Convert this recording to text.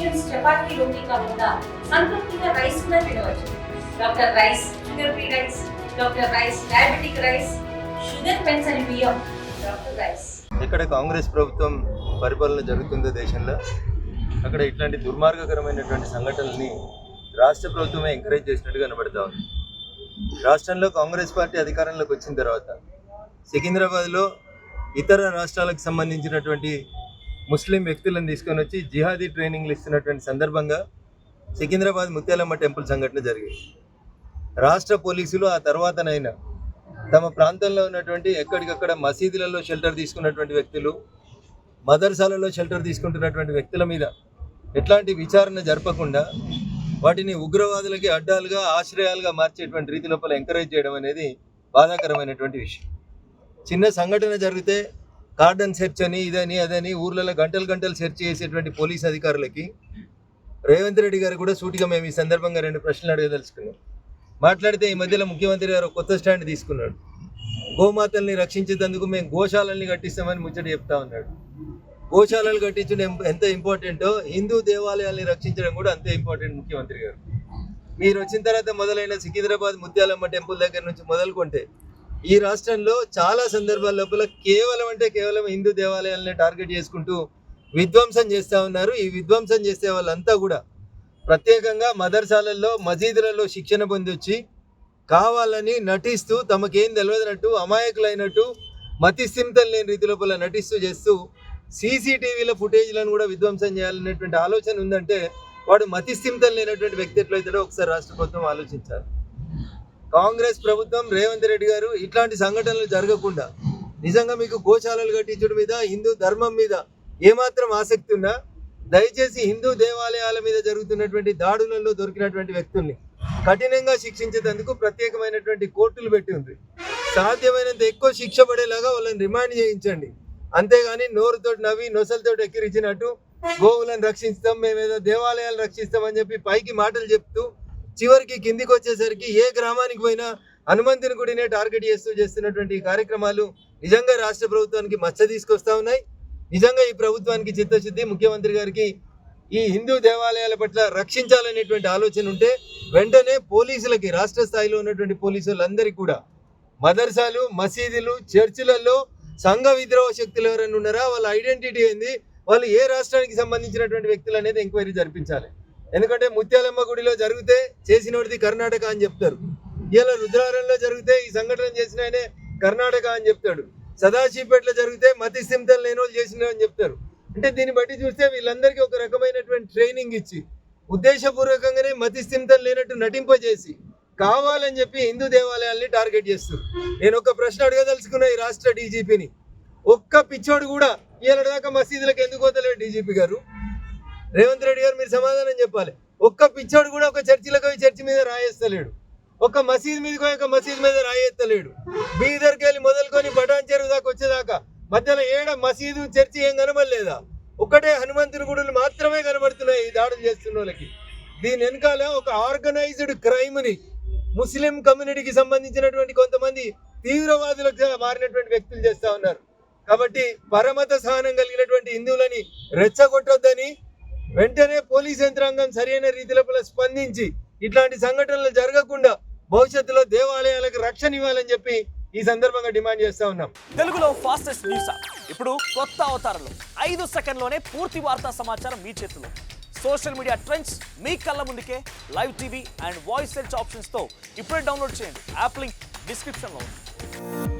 Combinations chapati రోటీ కాకుండా సంతృప్తిగా rice కూడా తినవచ్చు. Doctor rice sugar free rice doctor rice diabetic rice sugar పెన్సని బియ్యం డాక్టర్ రైస్. ఇక్కడ కాంగ్రెస్ ప్రభుత్వం పరిపాలన జరుగుతుందో దేశంలో? అక్కడ ఇట్లాంటి దుర్మార్గకరమైనటువంటి సంఘటనల్ని రాష్ట్ర ప్రభుత్వమే ఎంకరేజ్ చేసినట్టు కనబడతా ఉంది. రాష్ట్రంలో కాంగ్రెస్ పార్టీ అధికారంలోకి వచ్చిన తర్వాత సికింద్రాబాద్లో ఇతర రాష్ట్రాలకు సంబంధించినటువంటి ముస్లిం వ్యక్తులను తీసుకొని వచ్చి జిహాదీ ట్రైనింగ్లు ఇస్తున్నటువంటి సందర్భంగా సికింద్రాబాద్ ముత్యాలమ్మ టెంపుల్ సంఘటన జరిగింది. రాష్ట్ర పోలీసులు ఆ తర్వాతనైనా తమ ప్రాంతంలో ఉన్నటువంటి ఎక్కడికక్కడ మసీదులలో షెల్టర్ తీసుకున్నటువంటి వ్యక్తులు మదర్సాలలో షెల్టర్ తీసుకుంటున్నటువంటి వ్యక్తుల మీద ఎట్లాంటి విచారణ జరపకుండా వాటిని ఉగ్రవాదులకి అడ్డాలుగా ఆశ్రయాలుగా మార్చేటువంటి రీతి లోపల ఎంకరేజ్ చేయడం అనేది బాధాకరమైనటువంటి విషయం. చిన్న సంఘటన జరిగితే కార్డన్ సెర్చ్ అని ఇదని అదని ఊర్లలో గంటలు గంటలు సెర్చ్ చేసేటువంటి పోలీస్ అధికారులకి రేవంత్ రెడ్డి గారు కూడా సూటిగా మేము ఈ సందర్భంగా రెండు ప్రశ్నలు అడగదలుచుకున్నాం. మాట్లాడితే ఈ మధ్యలో ముఖ్యమంత్రి గారు కొత్త స్టాండ్ తీసుకున్నాడు. గోమాతల్ని రక్షించేందుకు మేము గోశాలల్ని కట్టిస్తామని ముచ్చట చెప్తా ఉన్నాడు. గోశాలలు కట్టించడం ఎంత ఇంపార్టెంటో హిందూ దేవాలయాల్ని రక్షించడం కూడా అంతే ఇంపార్టెంట్ ముఖ్యమంత్రి గారు. మీరు వచ్చిన తర్వాత మొదలైన సికింద్రాబాద్ ముత్యాలమ్మ టెంపుల్ దగ్గర నుంచి మొదలుకుంటే ఈ రాష్ట్రంలో చాలా సందర్భాల లోపల కేవలం అంటే కేవలం హిందూ దేవాలయాలనే టార్గెట్ చేసుకుంటూ విధ్వంసం చేస్తూ ఉన్నారు. ఈ విధ్వంసం చేసే వాళ్ళంతా కూడా ప్రత్యేకంగా మదర్సాలల్లో మసీదులలో శిక్షణ పొంది వచ్చి కావాలని నటిస్తూ తమకేం తెలియదన్నట్టు అమాయకులైనట్టు మతిస్థిమితం లేని రీతి లోపల నటిస్తూ చేస్తూ సీసీటీవీల ఫుటేజ్లను కూడా విధ్వంసం చేయాలనేటువంటి ఆలోచన ఉందంటే వాడు మతిస్థిమితం లేనటువంటి వ్యక్తి ఎట్లయితాడో ఒకసారి రాష్ట్ర ప్రభుత్వం ఆలోచించాలి. కాంగ్రెస్ ప్రభుత్వం రేవంత్ రెడ్డి గారు ఇట్లాంటి సంఘటనలు జరగకుండా నిజంగా మీకు గోశాలలు కట్టించడం మీద హిందూ ధర్మం మీద ఏమాత్రం ఆసక్తి ఉన్నా దయచేసి హిందూ దేవాలయాల మీద జరుగుతున్నటువంటి దాడులలో దొరికినటువంటి వ్యక్తుల్ని కఠినంగా శిక్షించేందుకు ప్రత్యేకమైనటువంటి కోర్టులు పెట్టి ఉంది. సాధ్యమైనంత ఎక్కువ శిక్ష పడేలాగా వాళ్ళని రిమాండ్ చేయించండి. అంతేగాని నోరుతో నవ్వి నొసలతో ఎక్కిరించినట్టు గోవులను రక్షిస్తాం మేమేదో దేవాలయాలు రక్షిస్తామని చెప్పి పైకి మాటలు చెప్తూ చివరికి కిందికి వచ్చేసరికి ఏ గ్రామానికి పోయినా హనుమంతుని గుడినే టార్గెట్ చేస్తూ చేస్తున్నటువంటి కార్యక్రమాలు నిజంగా రాష్ట్ర ప్రభుత్వానికి మచ్చ తీసుకొస్తా ఉన్నాయి. నిజంగా ఈ ప్రభుత్వానికి చిత్తశుద్ధి ముఖ్యమంత్రి గారికి ఈ హిందూ దేవాలయాల పట్ల రక్షించాలనేటువంటి ఆలోచన ఉంటే వెంటనే పోలీసులకి రాష్ట్ర స్థాయిలో ఉన్నటువంటి పోలీసులందరికీ కూడా మదర్సాలు మసీదులు చర్చిలలో సంఘ విద్రోహ శక్తులు ఎవరైనా ఉన్నారా? వాళ్ళ ఐడెంటిటీ ఏంది? వాళ్ళు ఏ రాష్ట్రానికి సంబంధించినటువంటి వ్యక్తులు అనేది ఎంక్వైరీ జరిపించాలి. ఎందుకంటే ముత్యాలమ్మ గుడిలో జరిగితే చేసినోడిది కర్ణాటక అని చెప్తారు. ఇలా రుద్రారంలో జరిగితే ఈ సంఘటన చేసిన ఆయనే కర్ణాటక అని చెప్తాడు. సదాశివపేటలో జరిగితే మతి సింతలు లేని వాళ్ళు చేసిన అని చెప్తారు. అంటే దీన్ని బట్టి చూస్తే వీళ్ళందరికీ ఒక రకమైనటువంటి ట్రైనింగ్ ఇచ్చి ఉద్దేశపూర్వకంగానే మతి సింతలు లేనట్టు నటింపజేసి కావాలని చెప్పి హిందూ దేవాలయాల్ని టార్గెట్ చేస్తారు. నేను ఒక ప్రశ్న అడగదలుచుకున్న ఈ రాష్ట్ర డీజీపీని. ఒక్క పిచ్చోడు కూడా ఇవాళ దాకా మసీదులకు ఎందుకు పోతలేడు డీజీపీ గారు? రేవంత్ రెడ్డి గారు మీరు సమాధానం చెప్పాలి. ఒక్క పిచ్చోడు కూడా ఒక చర్చిలకు పోయి చర్చి మీద రాయేస్తలేడు. ఒక మసీద్ మీదకి పోయి ఒక మసీద్ మీద రాయేస్తలేడు. బీదర్కి వెళ్ళి మొదలుకొని బటాన్ చెరువు దాకా వచ్చేదాకా మధ్యలో ఏడ మసీదు చర్చి ఏం కనబడలేదా? ఒకటే హనుమంతుని గుడులు మాత్రమే కనబడుతున్నాయి ఈ దాడులు చేస్తున్న వాళ్ళకి. దీని వెనకాల ఒక ఆర్గనైజ్డ్ క్రైమ్ని ముస్లిం కమ్యూనిటీకి సంబంధించినటువంటి కొంతమంది తీవ్రవాదులకు మారినటువంటి వ్యక్తులు చేస్తా ఉన్నారు. కాబట్టి పరమత సహనం కలిగినటువంటి హిందువులని రెచ్చగొట్టొద్దని వెంటనే పోలీస్ యంత్రాంగం సరైన రీతిలో స్పందించి ఇట్లాంటి సంఘటనలు జరగకుండా భవిష్యత్తులో దేవాలయాలకు రక్షణ ఇవ్వాలని చెప్పి ఈ సందర్భంగా డిమాండ్ చేస్తా ఉన్నాం. తెలుగులో ఫాస్టెస్ట్ న్యూస్ ఇప్పుడు కొత్త అవతారంలో ఐదు సెకండ్లోనే పూర్తి వార్తా సమాచారం మీ చేతిలో. సోషల్ మీడియా ట్రెండ్స్ మీ కళ్ళ ముందుకే live TV and voice search ఆప్షన్స్తో ఇప్పుడే డౌన్లోడ్ చేయండి. యాప్ లింక్ డిస్క్రిప్షన్లో ఉంది.